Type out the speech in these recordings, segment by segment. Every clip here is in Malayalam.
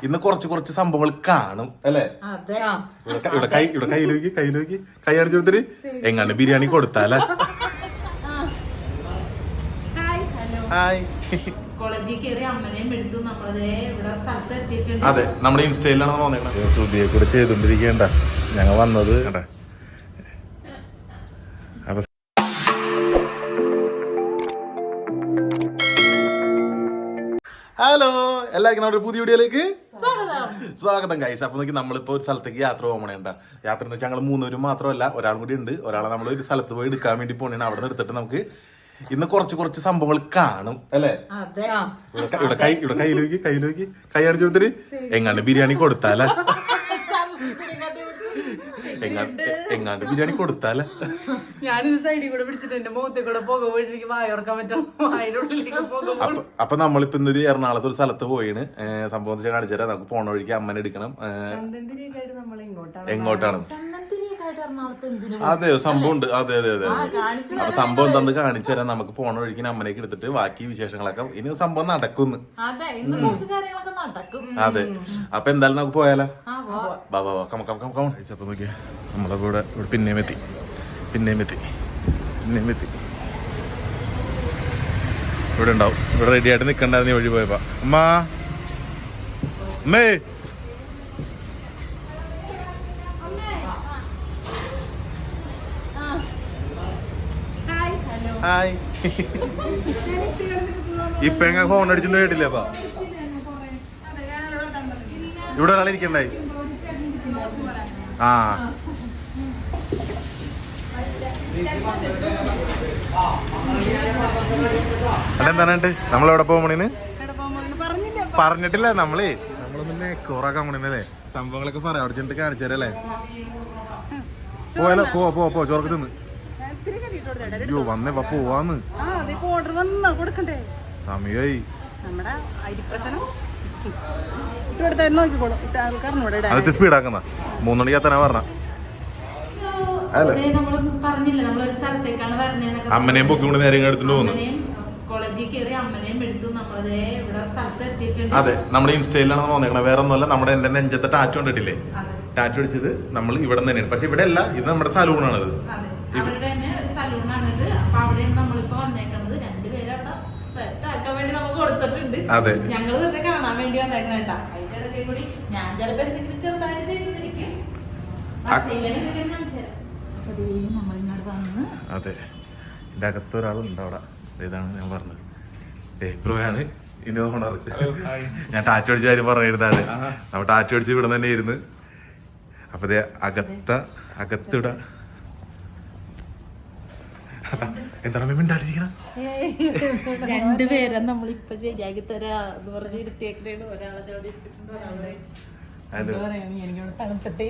ഇന്ന് കുറച്ച് കുറച്ച് സംഭവങ്ങൾ കാണും അല്ലേ? അതെ. ഇവിടെ കൈ ഇവിടെ കയ്യിലേക്ക് കയ്യിലേക്ക് കൈ അടിച്ചു കൊടുത്തിട്ട് എങ്ങാണ്ട് ബിരിയാണി കൊടുത്താലേ? ഹായ് അതെ നമ്മുടെ ഇൻസ്റ്റയിലാണ് ചെയ്തോണ്ടിരിക്കണ്ട ശ്രുതിയെ കൂടെ ചെയ്തോണ്ടിരിക്കേണ്ട ഞങ്ങൾ വന്നത് കണ്ടേ ഹലോ എല്ലാവർക്കും നമ്മുടെ പുതിയ വീഡിയോയിലേക്ക് സ്വാഗതം കൈസ് ഗൈസ് അപ്പൊ നോക്കി നമ്മളിപ്പോ ഒരു സ്ഥലത്തേക്ക് യാത്ര പോകണേണ്ട യാത്ര എന്ന് വെച്ചാൽ ഞങ്ങൾ മൂന്നുപേരും മാത്രമല്ല ഒരാളും കൂടി ഉണ്ട്. ഒരാളെ നമ്മൾ ഒരു സ്ഥലത്ത് പോയി എടുക്കാൻ വേണ്ടി പോണേണ്. അവിടെ നിന്ന് എടുത്തിട്ട് നമുക്ക് ഇന്ന് കുറച്ച് കുറച്ച് സംഭവങ്ങൾ കാണും അല്ലേ? അതെ. ഇവിടെ ക- ഇവിടെ കൈ ഇവിടെ കയ്യിലേക്ക് കയ്യിലേക്ക് കൈ അടിച്ചു കൊടുത്തിട്ട് എങ്ങാണ്ട് ബിരിയാണി കൊടുത്താലേ? എങ്ങാണ്ട് ബിരിയാണി കൊടുത്താലേ? ഞാനിത് സൈഡിൽ കൂടെ പിടിച്ചിട്ട് എന്റെ മുഖത്തിൽ കൂടെ പുക പോയിട്ട് വായോർക്കാൻ പറ്റും പുക അപ്പൊ അപ്പൊ നമ്മളിപ്പോ ഇന്നൊരു എറണാകുളത്ത് ഒരു സ്ഥലത്ത് പോയിണ്. ഏ, സംഭവം വെച്ചാൽ കാണിച്ചു തരാം നമുക്ക് പോണ വഴിക്ക് അമ്മനെ എടുക്കണം. ഏ, നമ്മൾ ഇങ്ങോട്ടാണ് എങ്ങോട്ടാണ്? ചന്ദനത്തിരിയൊക്കെയായിട്ട് എറണാകുളത്ത് എന്തിനു അതെ സംഭവം ഉണ്ട്. അതെ അതെ അതെ കാണിച്ചു അപ്പൊ സംഭവം തന്ന് കാണിച്ചു തരാം നമുക്ക് പോണ വഴിക്ക് അമ്മനേക്ക് എടുത്തിട്ട് ബാക്കി വിശേഷങ്ങളൊക്കെ. ഇനി സംഭവം നടക്കുന്നു. അതെ ഇന്ന് കുറച്ച് കാര്യങ്ങളൊക്കെ നടക്കും. അതെ. അപ്പൊ എന്തായാലും നമുക്ക് പോയാലോ? ആ വാ. വാ വാ കമ കമ കമ കമ അപ്പൊ നോക്കിയ. നമ്മളെ കൂടെ ഇവിടെ പിന്നെയും എത്തി. പിന്നെയും എത്തി. പിന്നെയും എത്തി. ഇവിടെ ഉണ്ടാവും. ഇവിടെ റെഡി ആയിട്ട് നിൽക്കണ്ടായിരുന്നു വഴി പോയപ്പോ. അമ്മ. അമ്മേ. ഹായ് ഇപ്പൊ എങ്ങനെ ഫോൺ അടിച്ചിട്ട് കേട്ടില്ലേ അപ്പൊ? ഇവിടെ ഒരാൾ നമ്മൾ എവിടെ പോകണേന് പറഞ്ഞില്ല പറഞ്ഞിട്ടില്ല നമ്മളേ. നമ്മളൊന്നെ കുറയ്ക്കാൻ മണിനല്ലേ? സംഭവങ്ങളൊക്കെ പറയാം അവിടെ ചെന്നിട്ട് കാണിച്ചു തരല്ലേ പോയാലോ? പോ പോ പോ ചോർക്ക് തിന്ന്. അയ്യോ വന്നേ വാ പോവാന്ന്. ആ സമയായി. നമ്മുടെ അരിപ്രസനം സ്പീഡാക്കുന്ന പറഞ്ഞ. അമ്മനെയും പൊക്കിക്കൊണ്ട് നേരം എടുത്തോണ്ട് പോകുന്നു. അതെ നമ്മുടെ ഇൻസ്റ്റയിലാണ് വന്നേക്കണേ വേറെ ഒന്നുമല്ല നമ്മുടെ എന്റെ നെഞ്ചത്തെ ടാറ്റു കണ്ടിട്ടില്ലേ? അതെ. ടാറ്റു അടിച്ചത് നമ്മൾ ഇവിടെ തന്നെയാണ്. പക്ഷെ ഇവിടെ അല്ല ഇത് നമ്മുടെ സലൂണാണ് ഇത് അതെ അവരുടെ തന്നെ സലൂണാണിത്. അപ്പൊ അവിടെയാണ് നമ്മളിപ്പോ അതെ. ഞങ്ങൾ വെറുതെ കാണാൻ വേണ്ടി വന്നേക്കണ കേട്ടാ അതിന്റെ ഇടയ്ക്ക് കൂടി ഞാൻ ചിലപ്പോ എന്തെങ്കിലും ചെറുതായിട്ട് ചെയ്തിരിക്കും അതെ. അകത്ത് ഒരാളുണ്ട് അവിടെ. ഇതാണ് ഞാൻ പറഞ്ഞത്. ഏപ്രോയാണ് ഇനി ഓണർ. ഞാൻ ടാറ്റു അടിച്ച കാര്യം പറഞ്ഞിരുന്നാണ് നമ്മൾ ടാറ്റു അടിച്ച് ഇവിടെ തന്നെ ഇരുന്ന്. അപ്പൊ ദേ അകത്ത അകത്തിട എന്താണ് മിണ്ടാണ്ടിരിക്കണം? രണ്ടുപേരെ നമ്മളിപ്പൊ ശരിയാക്കി തരാ എന്ന് പറഞ്ഞ് ഇരുത്തിയേക്കണേണ്. ഒരാളെ അവിടെ ഇട്ടിട്ടുണ്ട് ഒരാളെ എനിക്ക് എനിക്കവിടെ തണുത്തിട്ടേ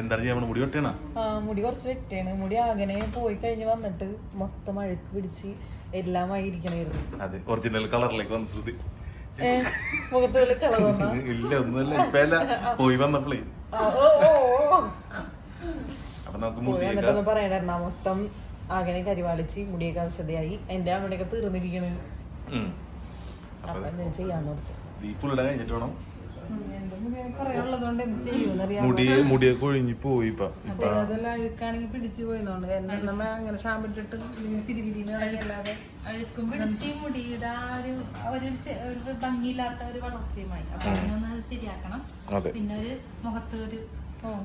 എന്താണ് ചെയ്യാൻ? മുടി വെട്ടണ? ആ മുടി കുറച്ച് വെറ്റാണ് മുടി ആകനെ പോയി കഴിഞ്ഞ് വന്നിട്ട് മൊത്തം അഴുക്ക് പിടിച്ച് എല്ലാമായി ഇരിക്കണായിരുന്നു അതെ ഒറിജിനൽ കളറിലേക്ക് വന്ന് ശ്രുതി. ഇല്ല ഒന്നുമല്ല ഇപ്പല്ല പോയി വന്നപ്പോളേ. ആ, ഓ, ഓ, ഓ. അപ്പൊ നമുക്ക് മുടിയൊക്കെ മൊത്തം ആകെ കരിവാളിച്ച് മുടിയൊക്കെ ആവശ്യതയായി എന്റെ അമ്മയുടെയൊക്കെ തീർന്നിരിക്കണ്. അപ്പൊ ഞാൻ ചെയ്യാൻ ഓർത്തു. കഴിഞ്ഞിട്ട് വേണം. എന്റെ മുടി പറയാനുള്ളത് കൊണ്ട് എന്ത് ചെയ്യുമെന്നറിയാം മുടി മുടിയൊക്കെ ഒഴിഞ്ഞു പോയി ഇപ്പൊ. ഇപ്പൊ അതെല്ലാം അഴുക്കാണെങ്കിൽ പിടിച്ചു പോയതുകൊണ്ട്. എന്നെ നമ്മ അങ്ങനെ ഷാമ്പിട്ടിട്ട് പിരിപിരിന്ന് അല്ലാതെ അഴുക്കും പിടിച്ച് മുടിയുടെ ഒരു ഒരു ഒരു ഭംഗിയില്ലാത്ത ഒരു വളർച്ചയുമായി. അപ്പൊ അതിനൊന്ന് ശരിയാക്കണം. അതെ. പിന്നെ ഒരു മുഖത്ത് ഒരു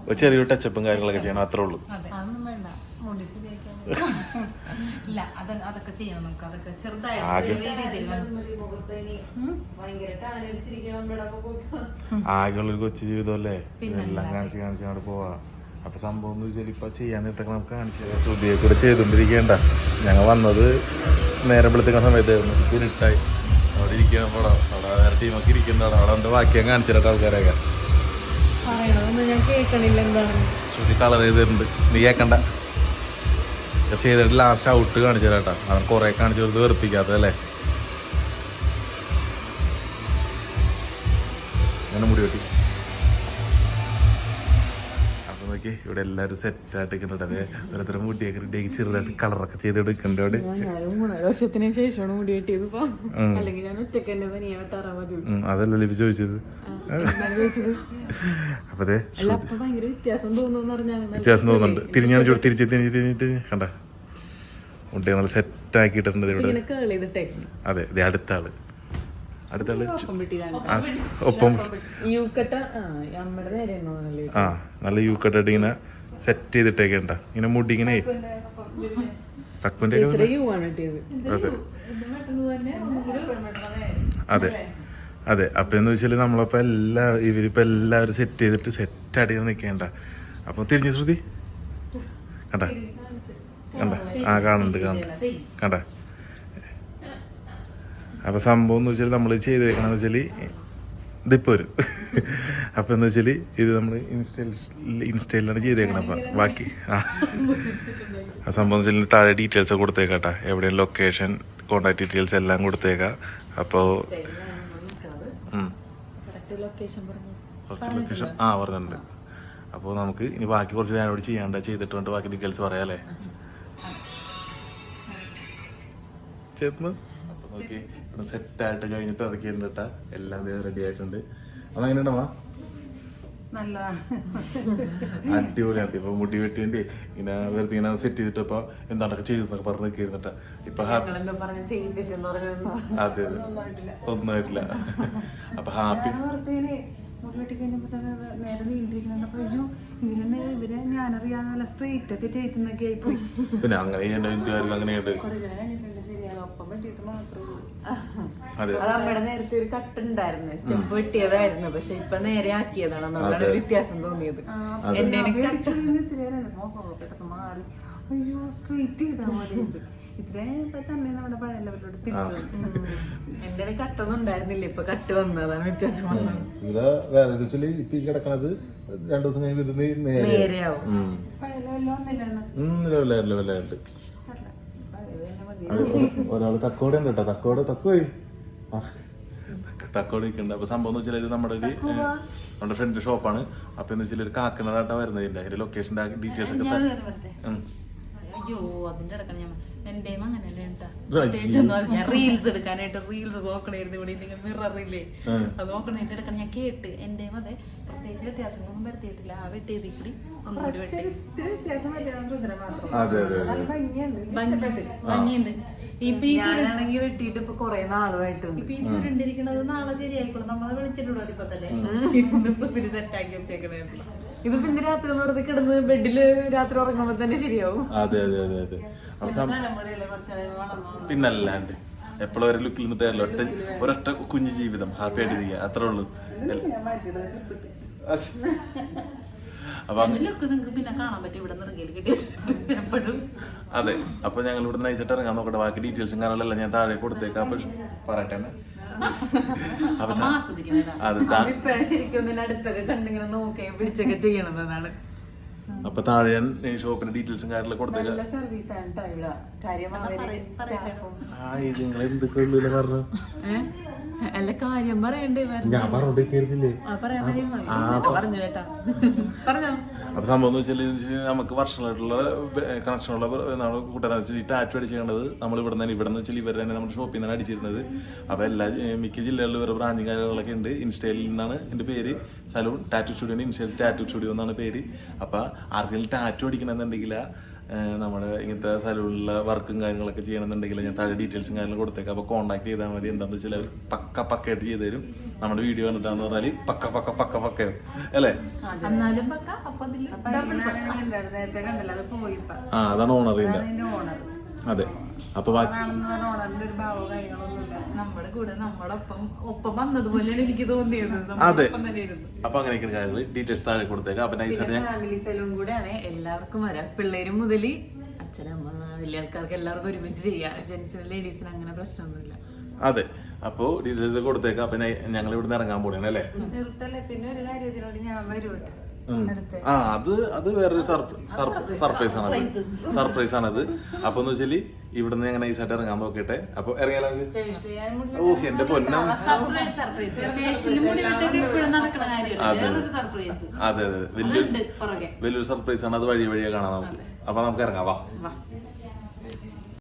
ഒരു ചെറിയൊരു ടച്ചപ്പും കാര്യങ്ങളൊക്കെ ചെയ്യണം അത്രേ ഉള്ളൂ. ആകെയുള്ള അതൊന്നും വേണ്ട. മുടി ശരിയാക്കാൻ ഇല്ല അത് അതൊക്കെ ചെയ്യണം നമുക്ക്. അതൊക്കെ ആകെ. ചെറുതായിട്ട് ചെറിയ രീതിയിൽ വന്ന് ഭയങ്കര ടാനടിച്ചിരിക്കണം ആകെയുള്ളൊരു കൊച്ചു ജീവിതമല്ലേ. എല്ലാം കാണിച്ച് കാണിച്ച് അങ്ങോട്ട് പോവാ. അപ്പൊ സംഭവം എന്ന് വെച്ചാൽ ഇപ്പൊ ചെയ്യാൻ നേരത്തൊക്കെ നമുക്ക് കാണിച്ചു തരാം. ശ്രുതിയെ കൂടെ ചെയ്തോണ്ടിരിക്കേണ്ട. ഞങ്ങൾ വന്നത് നേരം വെളുത്തുന്ന സമയത്തായിരുന്നു. ഇപ്പൊ ഇരുട്ടായി അവിടെ ഇരിക്കണം പടം അവിടെ വേറെ ടീമൊക്കെ ഇരിക്കുന്നതാണ് അവിടെ ഉണ്ട് വാക്യം കാണിച്ചിട്ട് ആൾക്കാരൊക്കെ കേൾക്കണില്ല ലാസ്റ്റ് ഔട്ട് കാണിച്ചു തരാട്ടാ അവൻ കുറെ കാണിച്ചു കൊടുത്ത് വെറുപ്പിക്കാത്തതല്ലേ അങ്ങനെ മുടി വെട്ടി. നോക്കി ഇവിടെ എല്ലാവരും സെറ്റായിട്ട് നിൽക്കുന്നുണ്ട് അതെ ഓരോരുത്തർ മുടിയൊക്കെ റെഡിയാക്കി ചെറുതായിട്ട് കളറൊക്കെ ചെയ്ത് എടുക്കുന്നുണ്ട് അവിടെ മൂന്നാൽ വർഷത്തിന് ശേഷമാണ് മുടി വെട്ടിയത്. അല്ലെങ്കിൽ ഞാൻ ഒറ്റയ്ക്ക് തന്നെ തനിയെ വെട്ടാറാ മതി. ഉം, അതല്ലല്ലോ ലിപി ചോദിച്ചത്? ചോദിച്ചത്? അപ്പൊ അതെ അല്ല അപ്പൊ വ്യത്യാസം തോന്നുന്നുണ്ട്. തിരിഞ്ഞാണ് ചോദിച്ചു തിരിച്ച് തിരിഞ്ഞ് തിരിഞ്ഞിട്ട് കണ്ട. മുട്ടയെ നല്ല സെറ്റ് ആക്കിയിട്ടുണ്ട് ഇവിടെ. അതെ അടുത്താൾ അടുത്ത ആൾ. അടുത്ത ആൾ ഒപ്പം ആ, നല്ല യൂ ഇങ്ങനെ സെറ്റ് ചെയ്തിട്ടേക്കണ്ട ഇങ്ങനെ മുടി ഇങ്ങനെ അതെ. അതെ. അതെ. അപ്പൊ എന്ന് വെച്ചാൽ നമ്മളപ്പോ എല്ലാ ഇവരിപ്പോ എല്ലാവരും സെറ്റ് ചെയ്തിട്ട് സെറ്റ് ആയിട്ട് നിൽക്കേണ്ട അപ്പൊ തിരിഞ്ഞു ശ്രുതി. കണ്ട? കണ്ട? ആ കാണുന്നുണ്ട് കാണുന്നുണ്ട്. കണ്ട? അപ്പൊ സംഭവം എന്ന് വെച്ചാൽ നമ്മൾ ചെയ്തേക്കണമെന്ന് വെച്ചാൽ ഇതിപ്പോ വരും അപ്പൊ എന്ന് വെച്ചാൽ ഇത് നമ്മൾ ഇൻസ്റ്റയിൽ ഇൻസ്റ്റയിലാണ് ചെയ്തേക്കണം അപ്പൊ ബാക്കി ആ. സംഭവം എന്ന് വെച്ചാൽ താഴെ ഡീറ്റെയിൽസ് കൊടുത്തേക്കാട്ടാ. എവിടെയും ലൊക്കേഷൻ കോണ്ടാക്ട് ഡീറ്റെയിൽസ് എല്ലാം കൊടുത്തേക്കാം. അപ്പോൾ ലൊക്കേഷൻ പറഞ്ഞു? കുറച്ച് ലൊക്കേഷൻ ആ പറഞ്ഞിട്ടുണ്ട്. അപ്പോൾ നമുക്ക് ഇനി ബാക്കി കുറച്ച് ഞാനോട് ചെയ്യാണ്ട് ചെയ്തിട്ട് ബാക്കി ഡീറ്റെയിൽസ് പറയാം അല്ലേ? ചേർന്ന് നോക്കി. ഇവിടെ സെറ്റായിട്ട് കഴിഞ്ഞിട്ട് ഇറക്കിയിട്ടുണ്ട് കേട്ടാ എല്ലാം റെഡി ആയിട്ടുണ്ട്. എങ്ങനെയുണ്ടമ്മ നല്ലതാണ്. അടിപൊളിയാണ്. ഇപ്പൊ മുടി വെട്ടിന്റെ ഇങ്ങനെ വെറുതെ ഇങ്ങനെ സെറ്റ് ചെയ്തിട്ട് ഇപ്പൊ എന്താണൊക്കെ ചെയ്തെന്നൊക്കെ പറഞ്ഞു നിൽക്കിരുന്നിട്ടാ ഇപ്പൊ അതെ അതെ. ഒന്നുമായിട്ടില്ല. അപ്പൊ ഹാപ്പി. പിന്നെ അങ്ങനെ ചെയ്യേണ്ട എന്തുകാരില്ല അങ്ങനെയുണ്ട്. ശരിയാണ് ഒപ്പം പറ്റിയിട്ട് മാത്രമേ ഉള്ളൂ. അത്. അമ്മയുടെ നേരത്തെ ഒരു കട്ട് ഉണ്ടായിരുന്നു. സ്റ്റെപ്പ് വെട്ടിയതായിരുന്നു. പക്ഷെ ഇപ്പൊ നേരെ ആക്കിയതാണ്. നമ്മളാണ് വ്യത്യാസം തോന്നിയത്. മാറി. അയ്യോ സ്ട്രെയിറ്റ് ചെയ്താൽ മതി ഇത്. ഇത്രയും ഇപ്പൊ തന്നെ നമ്മുടെ പഴയ ലെവലിലോട്ട് തിരിച്ചു വന്നു. എന്റെ കട്ടൊന്നും ഉണ്ടായിരുന്നില്ല. ഇപ്പൊ കട്ട് വന്നതാണ് വ്യത്യാസം വന്നത്. ഇപ്പൊ ഈ കിടക്കണത് രണ്ടു ദിവസം നേരെ. നേരെയാവും. പഴയ ലെവലായിട്ട് ലെവലായിട്ട് അത് ഒ- ഒരാൾ തക്കോടെ ഉണ്ട് കേട്ടോ. തക്കോടെ തക്കോയി തക്കോടെ നിൽക്കുന്നുണ്ട് അപ്പൊ സംഭവം എന്ന് വെച്ചാൽ ഇത് നമ്മുടെ ഒരു നമ്മുടെ ഫ്രണ്ട് ഷോപ്പാണ് അപ്പൊ എന്ന് വെച്ചാൽ ഒരു കാക്കനാടാട്ടാ വരുന്നത് ഇതിന്റെ. അതിന്റെ ലൊക്കേഷന്റെ ഡീറ്റെയിൽസ് ഒക്കെ അയ്യോ അതിന്റെ ഇടക്കാണ് ഞാൻ എന്റെയും അങ്ങനെ ഞാൻ റീൽസ് എടുക്കാനായിട്ട് റീൽസ് നോക്കണായിരുന്നു ഇവിടെ. മിറർ മിററില്ലേ അത് നോക്കണായിട്ട് എടുക്കണം ഞാൻ കേട്ട്. എന്റെയും അതെ. വ്യത്യാസങ്ങളൊന്നും വരുത്തിയിട്ടില്ല. ആ വെട്ടി. കൂടി ഒന്നുകൂടി അതെ അതെ അതെ. ഭംഗിയുണ്ട്. ഈ ഞാനാണെങ്കിൽ വെട്ടിയിട്ട് ഇപ്പൊ കൊറേ നാളുമായിട്ടുണ്ട് ഈ ചുരുണ്ടിരിക്കണത് നാളെ ശരിയായിക്കോളും. നമ്മളെ വിളിച്ചിട്ടുണ്ടോ ഇപ്പൊ തന്നെ. ഇന്നിപ്പോ ഇവർ സെറ്റാക്കി വെച്ചേക്കണേ ഇത് പിന്നെ രാത്രി ഒന്ന് വെറുതെ കിടന്ന് ബെഡിൽ രാത്രി ഉറങ്ങുമ്പോ തന്നെ ശരിയാവും. അതെ അതെ അതെ അതെ. അപ്പൊ സം- പിന്നല്ലാണ്ട് എപ്പോഴും ഒരു ലുക്കിൽ നിന്നിട്ട് ഒറ്റ ഒരൊറ്റ കുഞ്ഞു ജീവിതം. ഹാപ്പി ആയിട്ടിരിക്കുക അത്രേ ഉള്ളൂ. ഞാൻ അതെ അപ്പൊ ഞങ്ങൾ ഇവിടെ നയിച്ചിട്ട് ഇറങ്ങാൻ നോക്കട്ടെ. ബാക്കി ഡീറ്റെയിൽസും കാര്യങ്ങളെല്ലാം ഞാൻ താഴെ കൊടുത്തേക്കാം. പക്ഷെ പറയട്ടെ. അപ്പൊ താഴെ ഞാൻ ഷോപ്പിന്റെ ഡീറ്റെയിൽസും കാര്യങ്ങളും കൊടുത്തേക്കാം. സർവീസ് ആണ് ട്ടോ ഇവിടെ. കാര്യം ആ ഇത് നിങ്ങൾ എന്തൊക്കെ പറഞ്ഞു? അല്ല കാര്യം പറയണ്ടേ വേറെ ഞാൻ പറഞ്ഞു കേട്ടാ പറഞ്ഞോ. അപ്പൊ സംഭവം എന്ന് വെച്ചാൽ നമുക്ക് വർഷങ്ങളായിട്ടുള്ള കണക്ഷനുള്ള നമ്മുടെ കൂട്ടുകാരെന്ന് വെച്ചാൽ ഈ ടാറ്റു അടിച്ചിട്ടുള്ളത് നമ്മൾ ഇവിടെ നിന്ന് ഇവിടെ നിന്ന് വെച്ചാൽ ഇവർ തന്നെ നമ്മുടെ ഷോപ്പിൽ നിന്നാണ് അടിച്ചിരുന്നത്. അപ്പൊ എല്ലാ മിക്ക ജില്ലകളിലും ഇവരുടെ ബ്രാഞ്ചും കാര്യങ്ങളൊക്കെ ഉണ്ട്. ഇൻസ്റ്റയിൽ നിന്നാണ് എന്റെ പേര്. സലൂൺ ടാറ്റു സ്റ്റുഡിയോ ഇൻസ്റ്റയിൽ ടാറ്റു സ്റ്റുഡിയോ എന്നാണ് പേര്. അപ്പൊ ആർക്കെങ്കിലും ടാറ്റു അടിക്കണമെന്നുണ്ടെങ്കിൽ നമ്മുടെ ഇങ്ങനത്തെ സ്ഥലമുള്ള വർക്കും കാര്യങ്ങളൊക്കെ ചെയ്യണമെന്നുണ്ടെങ്കിൽ ഞാൻ താഴെ ഡീറ്റെയിൽസും കാര്യങ്ങളും കൊടുത്തേക്കാം. അപ്പോൾ കോൺടാക്ട് ചെയ്താൽ മതി. എന്താണെന്ന് വെച്ചാൽ അവർ പക്ക പക്കയായിട്ട് ചെയ്തു തരും. നമ്മുടെ വീഡിയോ കണ്ടിട്ടാന്ന് പറഞ്ഞാൽ പക്ക പക്ക പക്ക പക്കയോ അല്ലേ? ആ അതാണ് ഓണർ ചെയ്യുന്നത്. അതിന്റെ ഓണർ അതെ. അപ്പൊ ബാക്കി നമ്മുടെ കൂടെ നമ്മുടെ ഒപ്പം ഒപ്പം വന്നതുപോലെയാണ് എനിക്ക് തോന്നിയത്. അതെ. ഒപ്പം തന്നെ ഇരുന്നു അപ്പൊ അങ്ങനെയൊക്കെയാണ് കാര്യങ്ങൾ ഡീറ്റെയിൽസ് താഴെ കൊടുത്തേക്കാം. അപ്പൊ നൈസായിട്ട് ഞാൻ ഫാമിലി സലൂൺ കൂടെയാണ് എല്ലാവർക്കും വരാം. പിള്ളേരും മുതൽ അച്ഛനമ്മ വലിയ ആൾക്കാർക്ക് എല്ലാവർക്കും ഒരുമിച്ച് ചെയ്യാം. ജെന്റ്സിനും ലേഡീസിനും അങ്ങനെ പ്രശ്നമൊന്നുമില്ല. അതെ. അപ്പോ ഡീറ്റെയിൽസ് കൊടുത്തേക്കാം. അപ്പൊ ഞങ്ങൾ ഇവിടുന്ന് ഇറങ്ങാൻ പോണേ അല്ലേ? നിർത്തല്ലേ? പിന്നെ ഒരു കാര്യത്തിനോട് ഞാൻ വരൂട്ടെ. ആ അത് അത് വേറൊരു സർപ്രൈസ്. ആണ് സർപ്രൈസ്. ആണ് അത് അപ്പൊ എന്ന് വെച്ചാൽ ഇവിടുന്ന് ഞാൻ നൈസായിട്ട് ഇറങ്ങാൻ നോക്കട്ടെ. അപ്പൊ ഇറങ്ങിയാലോ ഓ എന്റെ പൊന്നം. അതെ. അതെ അതെ വലിയ പുറകെ. വലിയൊരു സർപ്രൈസ് ആണ് അത് വഴി വഴിയെ കാണാൻ നമുക്ക്. അപ്പൊ നമുക്ക് ഇറങ്ങാം വാ.